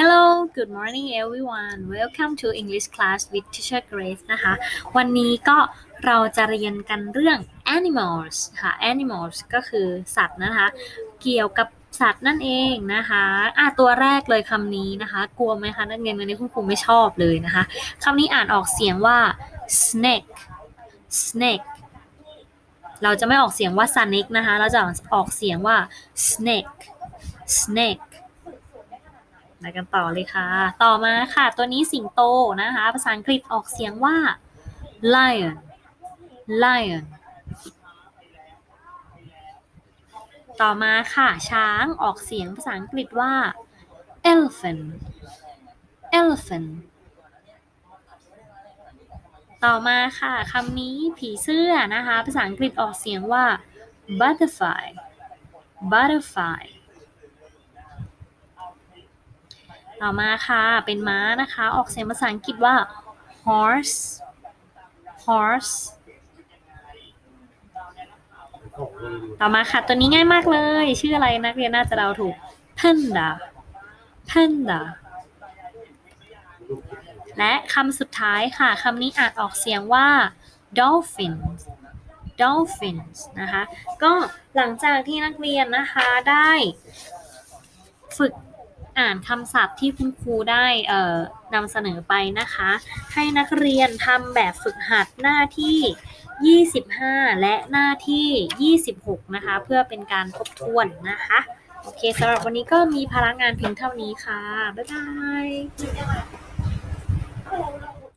Hello good morning everyone welcome to English class with teacher Grace นะคะ วันนี้ก็เราจะเรียนกันเรื่อง animals ค่ะ animals ก็คือสัตว์นะคะ เกี่ยวกับสัตว์นั่นเองนะคะอะตัวแรกเลยคำนี้นะคะ กลัวไหมคะ นักเรียนวันนี้คุณครูไม่ชอบเลยนะคะ คำนี้อ่านออกเสียงว่า snake snake เราจะไม่ออกเสียงว่า snake นะคะ เราจะออกเสียงว่า snake snake ไปกันต่อเลยค่ะ ต่อมาค่ะ ตัวนี้สิงโตนะคะ ภาษาอังกฤษออกเสียงว่า lion lion ต่อมาค่ะ ช้างออกเสียงภาษาอังกฤษว่า elephant elephant ต่อมาค่ะคำนี้ผีเสื้อนะคะ ภาษาอังกฤษออกเสียงว่า butterfly butterfly ต่อมาค่ะ เป็นม้านะคะ ออกเสียงภาษาอังกฤษว่า horse horse ต่อมาค่ะ ตัวนี้ง่ายมากเลย ชื่ออะไรนักเรียนน่าจะเดาถูก panda panda และคำสุดท้ายค่ะคำนี้อ่านออกเสียงว่า dolphins dolphins นะคะ ก็หลังจากที่นักเรียนนะคะได้ฝึก อ่านคำศัพท์ที่คุณครูได้เอ่อนำเสนอไปนะคะ ให้นักเรียนทำแบบฝึกหัดหน้าที่ 25 และหน้าที่ 26 นะคะ เพื่อเป็นการทบทวนนะคะ โอเคสำหรับวันนี้ก็มีพลังงานเพียงเท่านี้ค่ะ บ๊ายบาย